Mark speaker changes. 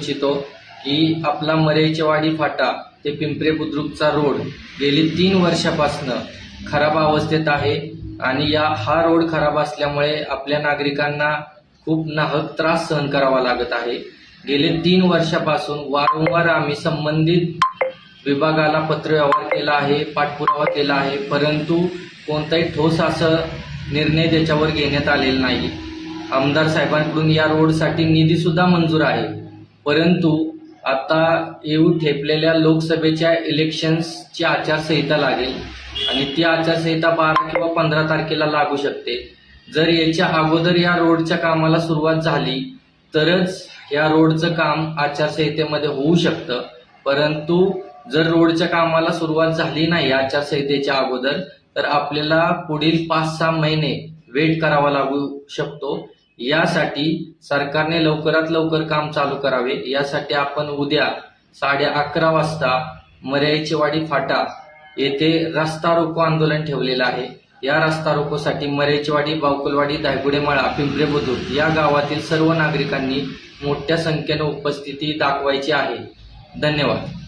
Speaker 1: इच्छितो की आपला मरेचेवाडी फाटा ते पिंपरे बुद्रुकचा रोड गेली तीन वर्षापासनं खराब अवस्थेत आहे आणि या हा रोड खराब असल्यामुळे आपल्या नागरिकांना खूप नाहक त्रास सहन करावा लागत आहे. गेले तीन वर्षापासून वारंवार आम्ही संबंधित विभागाला पत्रव्यवहार केला आहे पाठपुरावा केला आहे परंतु कोणताही ठोस असं निर्णय त्याच्यावर घेण्यात आलेला नाही. आमदार साहेबांकडून या रोडसाठी निधीसुद्धा मंजूर आहे. परंतु आता येऊ ठेपलेल्या लोकसभेच्या इलेक्शन्सची आचारसंहिता लागेल आणि ती आचारसंहिता बारा किंवा पंधरा तारखेला लागू शकते. जर याच्या अगोदर या रोडच्या कामाला सुरुवात झाली तरच या रोडचं काम आचारसंहितेमध्ये होऊ शकतं. परंतु जर रोडच्या कामाला सुरुवात झाली नाही आचारसंहितेच्या अगोदर तर आपल्याला पुढील पाच सहा महिने वेट करावा लागू शकतो. यासाठी सरकारने लवकरात लवकर काम चालू करावे. यासाठी आपण उद्या साडे अकरा वाजता मर्याईचेवाडी फाटा येथे रस्ता रोको आंदोलन ठेवलेलं आहे. या रस्ता रोकोसाठी मरेचीवाडी बावकुलवाडी दायगुडेमाळा पिंपरे बुद्रुक या गावातील सर्व नागरिकांनी मोठ्या संख्येनं उपस्थिती दाखवायची आहे. धन्यवाद.